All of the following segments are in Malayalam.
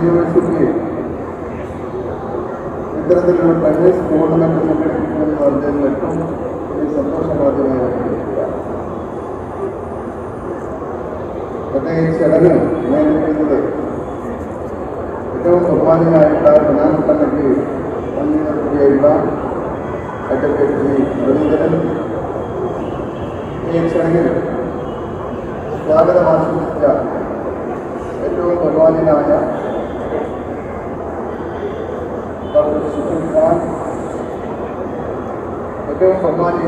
നമ്മുടെ യൂണിവേഴ്സിറ്റി ഇത്തരത്തിലൊരു ടെന്നീസ് ടൂർണമെന്റ് സംഘടിപ്പിക്കുമെന്ന് പറഞ്ഞതിൽ ഏറ്റവും വലിയ സന്തോഷവാദിയായ വ്യക്തിയാണ്. പക്ഷേ ഈ ചടങ്ങ് നിയന്ത്രിക്കുന്നത് ഏറ്റവും ബഹുമാനിയായിട്ടുള്ള finance committee convener കൂടിയായിട്ടുള്ള advocate G Muraleedharan ഈ ചടങ്ങിൽ സ്വാഗതം ആശംസിച്ച ഏറ്റവും ബഹുമാനായ ഖാൻ ഏറ്റവും ബഹുമാനി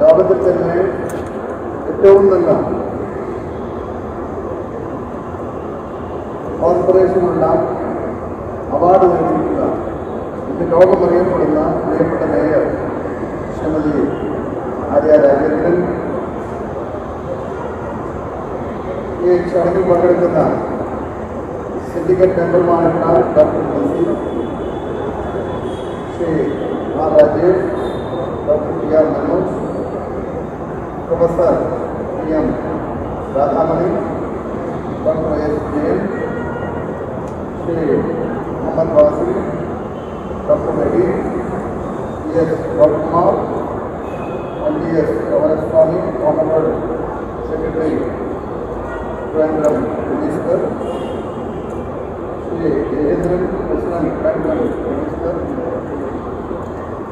ലോകത്തിൽ തന്നെ ഏറ്റവും നല്ല കോർപ്പറേഷനുള്ള അവാർഡ് നേടിയിട്ടുള്ള ഇന്ന് ലോകമറിയപ്പെടുന്ന പ്രിയപ്പെട്ട മേയർ के चंद्रमा डॉक्टर मुंशी श्री मा doctor T R Manoj professor T M Radhamani doctor S Jain Shri Mohammed Vasi, doctor Reddy T S Gaur Kumar N D S कवरस्वामी honourable secretary honourable secretary Trivandrum minister Shri Jayendran president Trivandrum minister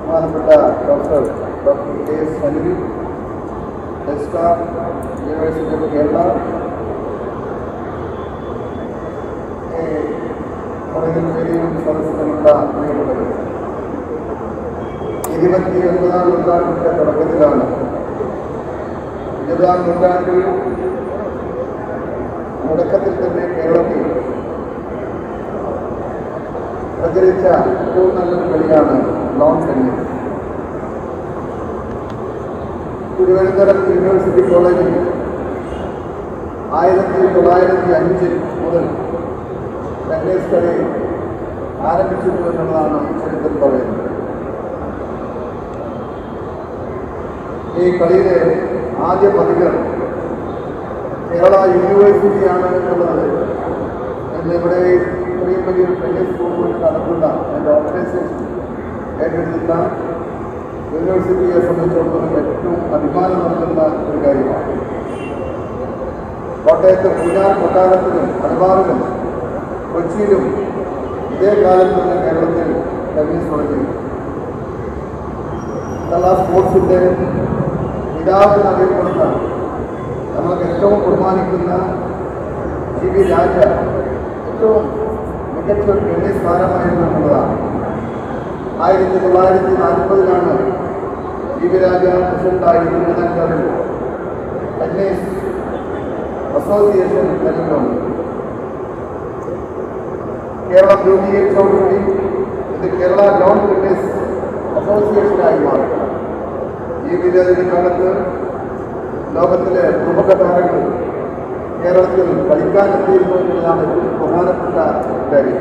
ബഹുമാനപ്പെട്ട doctor doctor K S Sanil എസ്റ്റാർ university of Kerala ഈ കോളേജിൽ വേദിയിലും സദസ്സിലുമുള്ള പ്രിയപ്പെട്ടവർ ഇരുപത്തി ഒൻപതാം നൂറ്റാണ്ടിന്റെ തുടക്കത്തിലാണ് ഇരുപതാം നൂറ്റാണ്ടിൽ തുടക്കത്തിൽ തന്നെ കേരളത്തിൽ പ്രചരിച്ച ഏറ്റവും നല്ലൊരു കളിയാണ് ലോൺ ടെന്നീസ് തിരുവനന്തപുരം യൂണിവേഴ്സിറ്റി കോളേജിൽ ആയിരത്തി തൊള്ളായിരത്തി അഞ്ചിൽ മുതൽ ടെന്നീസ് കളി ആരംഭിച്ചിരുന്നു എന്നുള്ളതാണ് ചരിത്രം പറയുന്നത്. ഈ കളിയിലെ ആദ്യ പതികൾ കേരള യൂണിവേഴ്സിറ്റിയാണ് എന്നുള്ളത്. എന്നിവിടെ ഇത്രയും വലിയൊരു ടെന്നീസ് ടൂർണമെന്റ് നടക്കുന്ന അതിന്റെ ഓർഗനൈസേഷൻ ഏറ്റെടുത്ത യൂണിവേഴ്സിറ്റിയെ സംബന്ധിച്ചിടത്തോളം ഏറ്റവും അഭിമാനം നൽകുന്ന ഒരു കാര്യമാണ്. കോട്ടയത്ത് പൂഞ്ഞാർ കൊട്ടാരത്തിലും മലബാറിലും കൊച്ചിയിലും ഇതേ കാലത്ത് തന്നെ കേരളത്തിൽ ടെന്നീസ് തുടങ്ങി കേരള സ്പോർട്സിന്റെ പിതാവ് എന്നറിയപ്പെടുന്ന നമ്മൾക്ക് ഏറ്റവും ബഹുമാനിക്കുന്ന ജി വി രാജ ഏറ്റവും മികച്ച ഒരു ടെന്നീസ് താരമായിരുന്നു എന്നുള്ളതാണ് ആയിരത്തി തൊള്ളായിരത്തി നാൽപ്പതിലാണ് ജി വി രാജ പ്രസിഡന്റായി തിരുവനന്തപുരം ടെന്നീസ് അസോസിയേഷൻ നിലവിലുണ്ട് കേരളം രൂപീകരിച്ചതോടുകൂടി ഇത് കേരള ലോൺ ടെന്നീസ് അസോസിയേഷനായി മാറി ഈ വിദ്യാർത്ഥി കാലത്ത് ലോകത്തിലെ പ്രമുഖ താരങ്ങൾ കേരളത്തിൽ കളിക്കാൻ എത്തിയിരുന്നു എന്നുള്ളതാണ് ഏറ്റവും പ്രധാനപ്പെട്ട കാര്യം.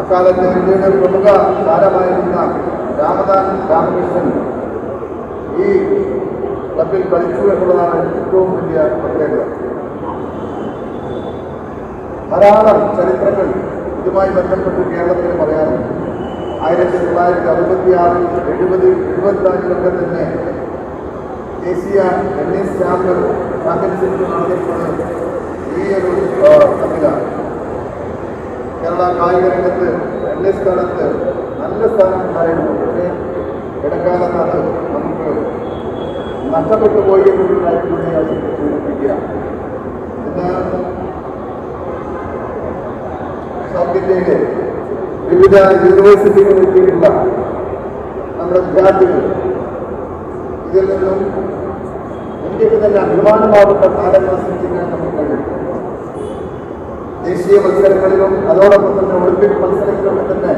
അക്കാലത്ത് ഇന്ത്യയുടെ പ്രമുഖ താരമായിരുന്ന രാമദാൻ രാമകൃഷ്ണൻ ഈ ക്ലബിൽ കളിച്ചു എന്നുള്ളതാണ് ഏറ്റവും വലിയ പ്രത്യേകത. ധാരാളം ചരിത്രങ്ങൾ ഇതുമായി ബന്ധപ്പെട്ട് കേരളത്തിൽ പറയാറുണ്ട്. ആയിരത്തി തൊള്ളായിരത്തി അറുപത്തി ആറിൽ എഴുപത് അഞ്ചിലൊക്കെ തന്നെ ദേശീയ ടെന്നീസ് ചാമ്പ്യൻ തമ്മിലാണ് കേരള കായിക രംഗത്ത് ടെന്നീസ് സ്ഥാനത്ത് നല്ല സ്ഥാനം ഉണ്ടായിരുന്നു പക്ഷേ ഇടക്കാലത്ത് അത് നമുക്ക് നഷ്ടപ്പെട്ടു പോയി എന്നൊരു കാര്യം സൂചിപ്പിക്കുക സൗത്ത് ഇന്ത്യയിലെ വിവിധ യൂണിവേഴ്സിറ്റികളിൽ എത്തിയിട്ടുള്ള നമ്മുടെ വിദ്യാർത്ഥികൾ ഇതിൽ നിന്നും ഇന്ത്യയ്ക്ക് തന്നെ അഭിമാനമാവുന്ന താരങ്ങളെ സൃഷ്ടിക്കാൻ നമുക്ക് കഴിയും ദേശീയ മത്സരങ്ങളിലും അതോടൊപ്പം തന്നെ ഒളിമ്പിക് മത്സരങ്ങളിലൊക്കെ തന്നെ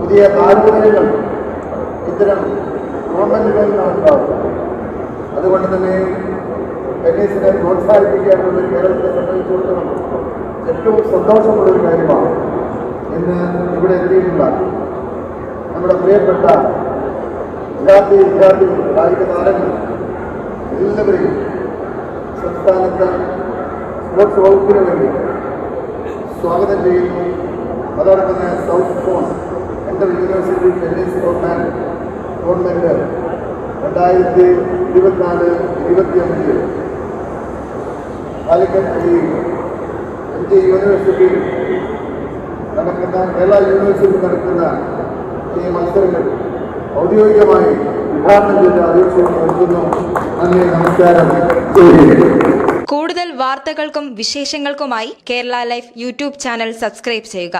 പുതിയ താരതമ്യങ്ങൾ ഇത്തരം ടൂർണമെന്റുകളിൽ നടക്കാവും അതുകൊണ്ട് തന്നെ ടെന്നീസിനെ പ്രോത്സാഹിപ്പിക്കാനുള്ള കേരളത്തെ സംബന്ധിച്ചിടത്തോളം ഏറ്റവും സന്തോഷമുള്ളൊരു കാര്യമാണ് ഇന്ന് ഇവിടെ എത്തിയിട്ടുള്ള നമ്മുടെ പ്രിയപ്പെട്ട വിദ്യാർത്ഥി വിദ്യാർത്ഥികൾ കായിക താരങ്ങൾ. എല്ലാവരെയും സംസ്ഥാനത്ത് സ്പോർട്സ് വകുപ്പിന് വേണ്ടി സ്വാഗതം ചെയ്യുന്നു. അതോടൊപ്പം തന്നെ south zone central university tennis tournament tournament രണ്ടായിരത്തി ഇരുപത്തിനാല് ഇരുപത്തിയഞ്ച് കാലിക്കറ്റ് ഈ അഞ്ച് യൂണിവേഴ്സിറ്റി നടക്കുന്ന കേരള യൂണിവേഴ്സിറ്റി നടക്കുന്ന ഈ മത്സരങ്ങൾ ഔദ്യോഗികമായി കൂടുതൽ വാർത്തകൾക്കും വിശേഷങ്ങൾക്കുമായി Kerala life YouTube channel subscribe ചെയ്യുക.